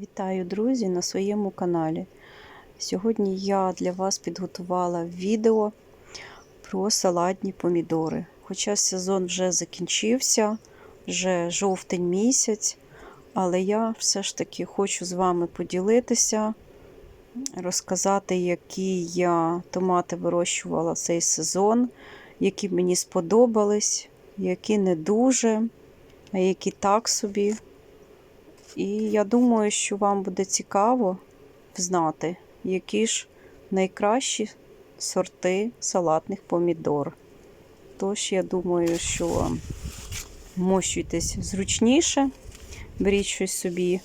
Вітаю, друзі, на своєму каналі. Сьогодні я для вас підготувала відео про салатні помідори. Хоча сезон вже закінчився, вже жовтень місяць, але я все ж таки хочу з вами поділитися, розказати, які я томати вирощувала цей сезон, які мені сподобались, які не дуже, а які так собі. І я думаю, що вам буде цікаво знати, які ж найкращі сорти салатних помідор. Тож, я думаю, що мощуйтесь зручніше, беріть щось собі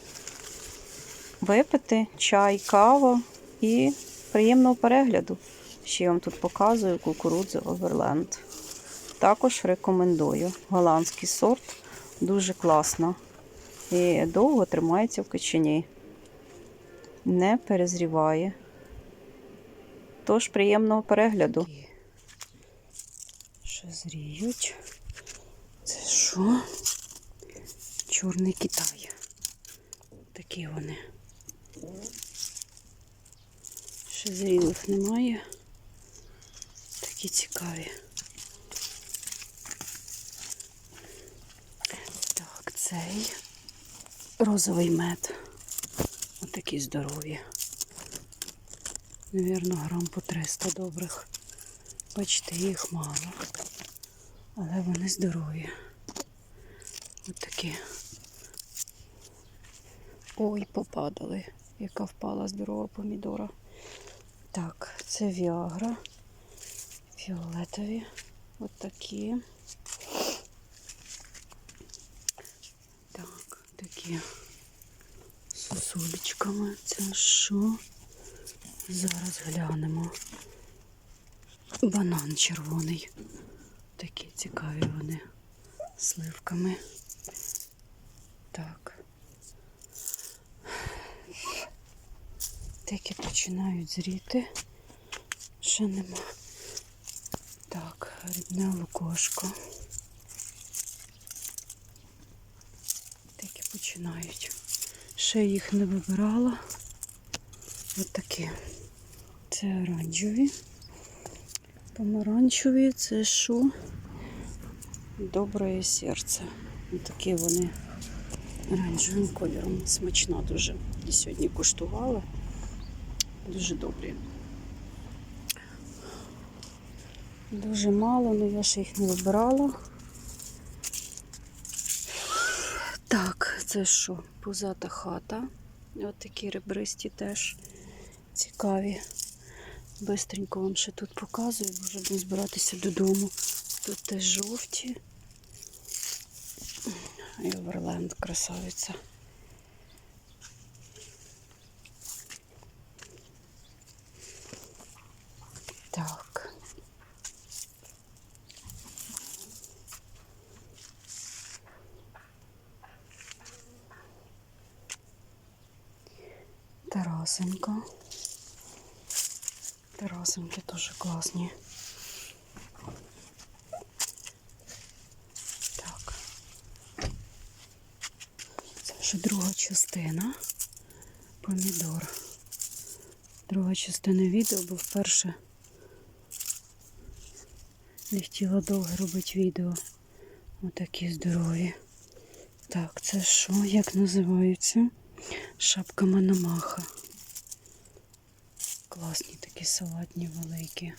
випити, чай, кава і приємного перегляду. Ще я вам тут показую кукурудзу Оверленд. Також рекомендую голландський сорт, дуже класно і довго тримається в кичині. Не перезріває. Тож приємного перегляду. Ще зріють. Це що? Чорний Китай. Такі вони. Ще зрілих немає. Такі цікаві. Так, цей розовий мед. Отакі здорові. Навірно, грам по 300 добрих. Бачите, їх мало. Але вони здорові. Отакі. Ой, попадали. Яка впала здорова помідора. Так, це Віагра. Фіолетові. Отакі. Так, такі з сосулечками. Це що? Зараз глянемо. Банан червоний. Такі цікаві вони сливками. Так. Такі починають зріти. Ще нема. Так, рідне лукошко. Такі починають. Ще їх не вибирала. Ось такі. Це оранжеві. Помаранчеві це що? Добре серце. Ось такі вони оранжевим кольором. Смачно дуже. І сьогодні куштувала. Дуже добрі. Дуже мало, але я ще їх не вибирала. Це що? Пузата хата. Ось такі ребристі теж цікаві. Бистренько вам ще тут показую, бо вже будемо збиратися додому. Тут теж жовті. І Оверленд красавиця. Так. Тарасенька. Тарасеньки дуже класні. Так. Це вже друга частина. Помідор. Друга частина відео, бо вперше не хотіла довго робити відео. Отакі здорові. Так, це що? Як називаються? Шапка Мономаха. Класні такі салатні великі.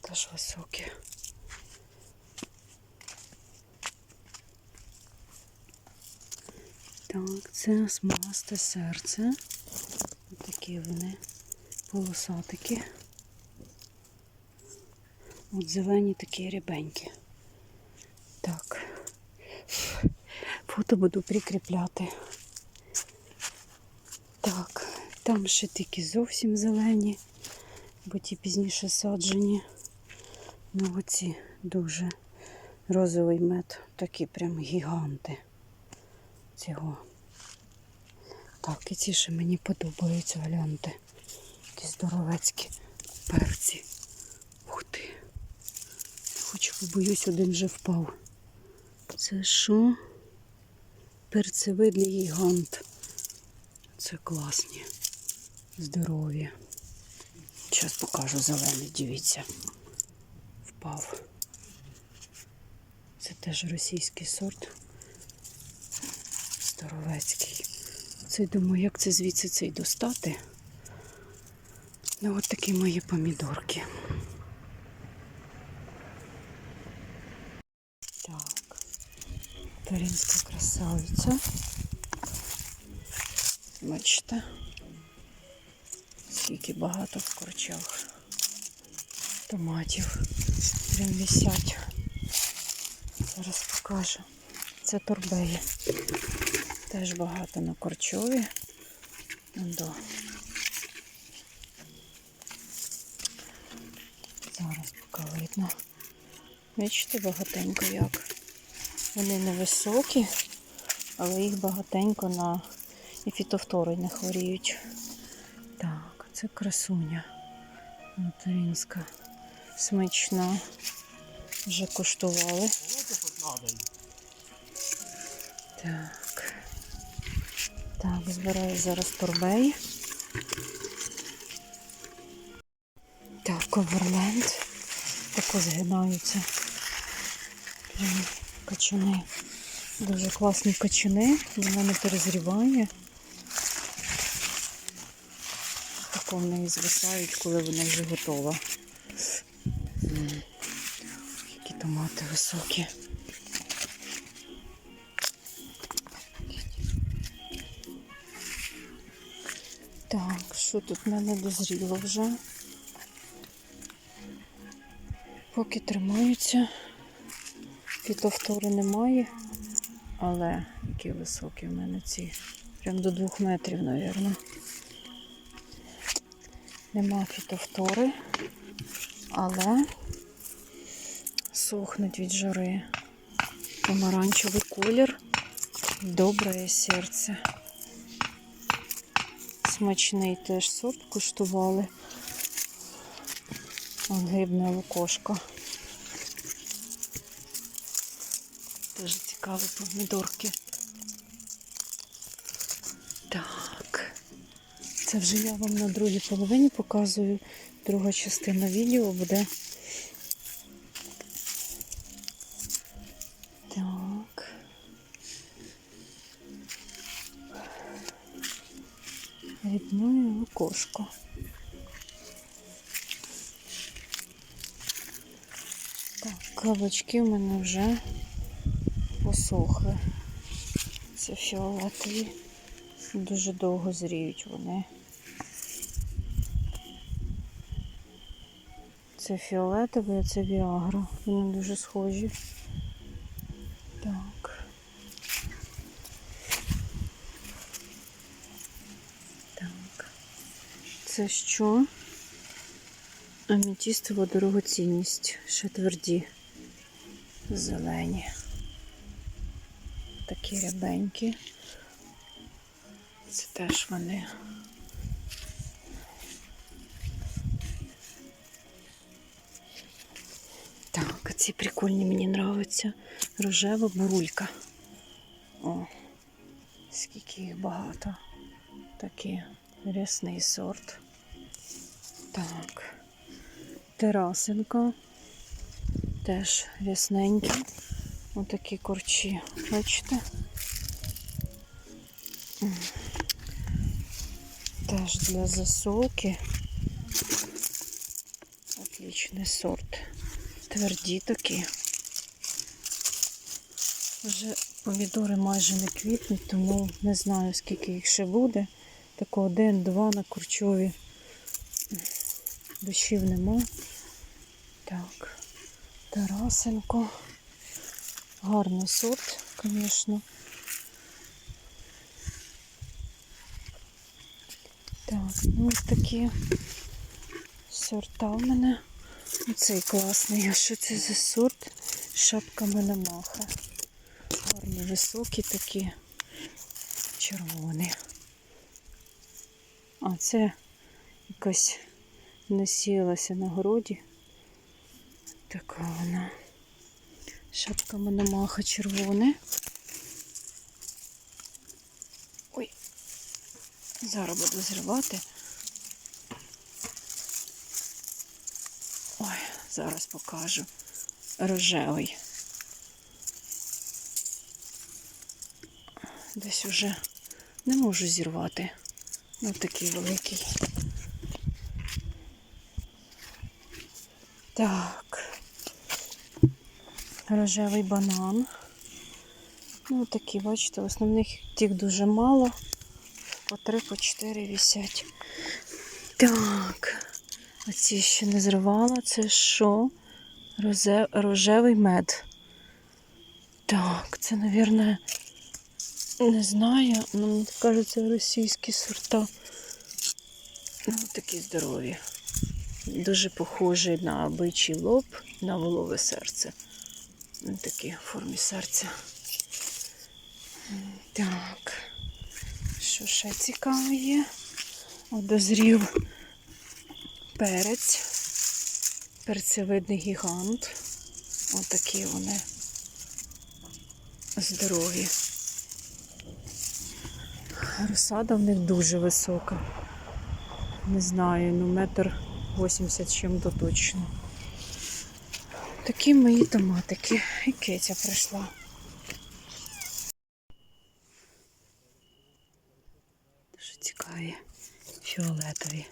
Теж високі. Так, це смугасте серце. Ось такі вони полосатики. От зелені такі рябенькі. Так. Фото буду прикріпляти. Так, там ще такі зовсім зелені, бо ті пізніше саджені. Ну оці дуже розовий мед, такі прям гіганти цього. Так, і ці ще мені подобаються, гляньте. Які здоровецькі перці. Ух ти. Хочу, побоюсь, один вже впав. Це що? перцевидлі гігант. Це класні. Здорові. Зараз покажу зелений, дивіться. Впав. Це теж російський сорт. Здоровецький. Це думаю, як це звідси цей достати. Ну, от такі мої помідорки. Так. Тарінська красавиця. Бачите, скільки багато в корчах томатів. Прям висять. Зараз покажу. Це торбеї. Теж багато на корчові. До. Зараз поки видно. Бачите, багатенько як. Вони невисокі, але їх багатенько на і фітофтори не хворіють. Це красуня материнська. Смачна. Вже коштували. Так. Так, збираю зараз торбей. Так, коверленд. Тако згинаються. Качани. Дуже класні качани. Вона не перезріває. Тако в неї звисають, коли вона вже готова. Які томати високі. Так, що тут в мене дозріло вже? Поки тримаються. Фітофтори немає, але які високі в мене ці. Прям до двох метрів, мабуть. Нема фітофтори, але сохнуть від жари. Помаранчевий колір, добре серце. Смачний теж сорт куштували. Гибне лукошко. Дуже цікаві помідорки. Так. Це вже я вам на другій половині показую. Друга частина відео буде. Так. Рідної лукошко. Так, кабачки в мене вже посохли. Це фіолетові. Дуже довго зріють вони. Це фіолетовий, а це віагра. Вони дуже схожі. Так. Так. Це що? Амітістова дорогоцінність. Ще тверді. Зелені. Такі рябенькі. Це теж вони. Ці прикольні мені нравиться. Рожева бурулька. О, скільки їх багато. Такий рясний сорт. Так. Терасинка. Теж рясненькі. Отакі корчі. Бачите? Теж для засолки. Отличний сорт. Тверді такі. Вже помідори майже не квітнуть, тому не знаю, скільки їх ще буде. Тако один-два на курчові. Дощів нема. Так, Тарасенко. Гарний сорт, звісно. Так, ну ось такі сорта в мене. Оцей класний. А що це за сорт? Шапка Мономаха. Гарні високі такі, червоні. А це якась насіялася на городі. Така вона. Шапка Мономаха червона. Ой, зараз буду зривати. Зараз покажу. Рожевий. Десь уже не можу зірвати. Ну, такий великий. Так. Рожевий банан. Ну, такі, бачите, основних тих дуже мало. По три, по чотири вісять. Так. Оці ще не зривала. Це що? Розе... Рожевий мед. Так, це, мабуть, не знаю. Ну, мені кажеться, російські сорта. Ну, такі здорові. Дуже похожий на бичий лоб, на волове серце. Ну, такі в формі серця. Так. Що ще цікаве є? От дозрів перець. Перцевидний гігант. Отакі вони здорові. Розсада в них дуже висока. Не знаю, ну метр 80 чим-то точно. Такі мої томатики. І Кетя прийшла. Дуже цікаві. Фіолетові.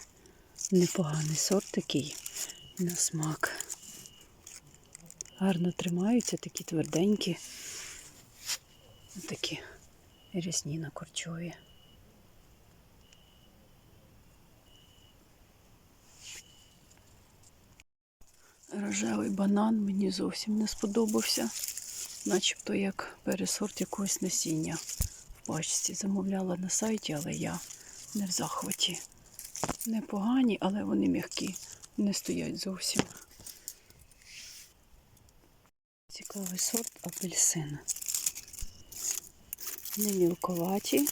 Непоганий сорт такий на смак. Гарно тримаються, такі тверденькі. Такі рясні на корчові. Рожевий банан мені зовсім не сподобався, начебто як пересорт якогось насіння в пачці. Замовляла на сайті, але я не в захваті. Непогані, але вони м'які, не стоять зовсім. Цікавий сорт апельсин. Не мілковаті.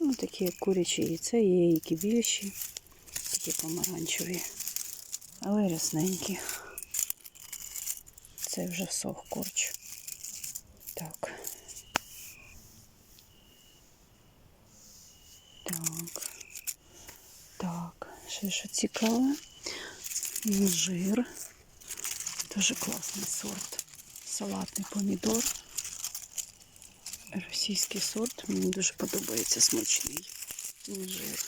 Ну, такі курячі яйця, є які більші, такі помаранчеві, але рясненькі. Це вже сох корч. Так. Так. Так, що цікаве. Інжир. Дуже класний сорт. Салатний помідор. Російський сорт. Мені дуже подобається смачний інжир.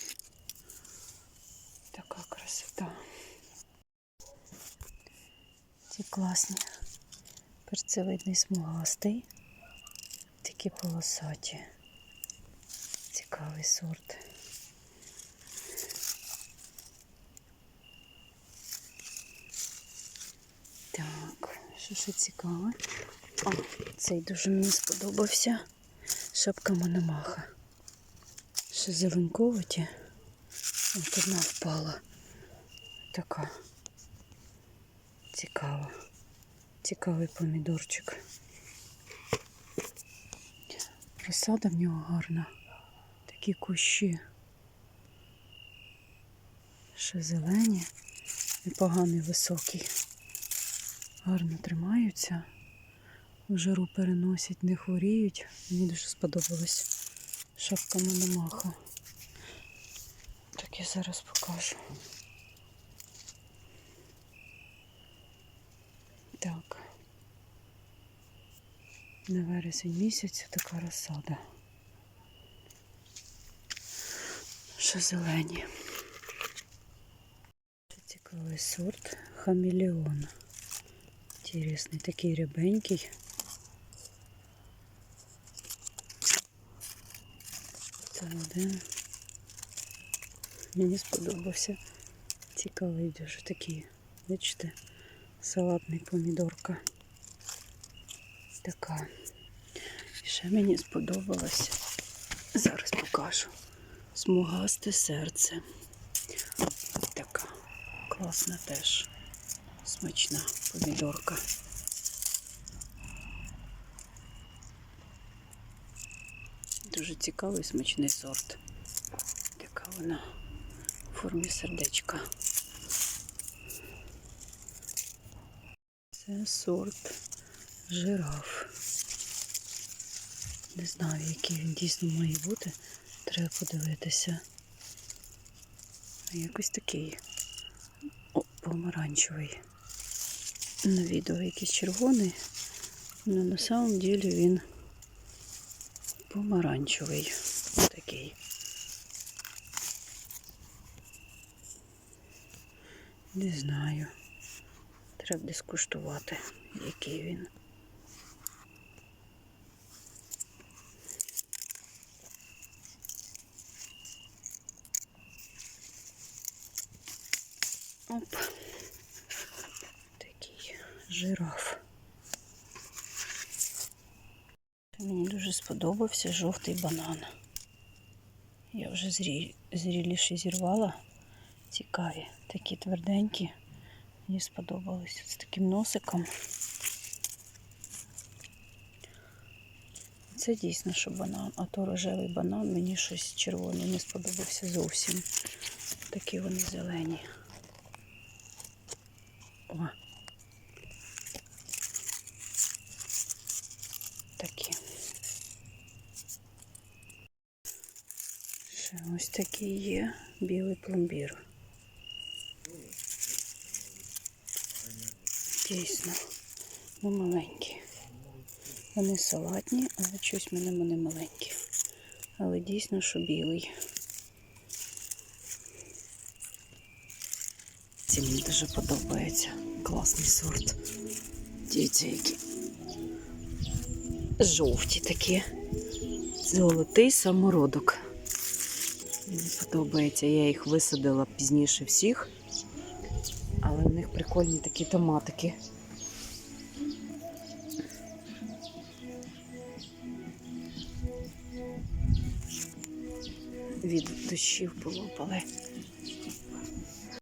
Така красота. Ці класні. Перцевидний смугастий. Такі полосаті. Цікавий сорт. Що цікаве? О, цей дуже мені сподобався. Шапка Мономаха. Ще зеленковаті. От одна впала. Така цікава. Цікавий помідорчик. Розсада в нього гарна. Такі кущі. Ще зелені, непоганий високий. Гарно тримаються. В жару переносять, не хворіють. Мені дуже сподобалось. Шапка Мономаха. Так я зараз покажу. Так. На вересень місяць така розсада. Що зелені. Цікавий сорт хамелеон. Інтересний, такий рябенький. Це один. Мені сподобався. Цікавий дуже такий. Бачите, салатний помідорка. Така. Ще мені сподобалось. Зараз покажу. Смугасте серце. Така. Класна теж. Смачна помідорка. Дуже цікавий смачний сорт. Така вона в формі сердечка. Це сорт жираф. Не знаю, який він дійсно має бути. Треба подивитися. Якось такий. О, помаранчевий. На відео якийсь червоний, але на самом деле він помаранчевий. Такий. Не знаю. Треба десь куштувати, який він. Оп. Жираф. Мені дуже сподобався жовтий банан. Я вже зрі... зріліші зірвала. Цікаві, такі тверденькі. Мені сподобалось з таким носиком. Це дійсно, що банан, а то рожевий банан мені щось червоний не сподобався зовсім. Такі вони зелені. О. Такі. Ще ось такий є білий пломбір. Дійсно, ну маленькі. Вони салатні, але в мене вони маленькі. Але дійсно, що білий. Ці мені дуже подобається. Класний сорт. Дивіться, які жовті такі. Золотий самородок. Мені подобається. Я їх висадила пізніше всіх. Але в них прикольні такі томатики. Від дощів полопали.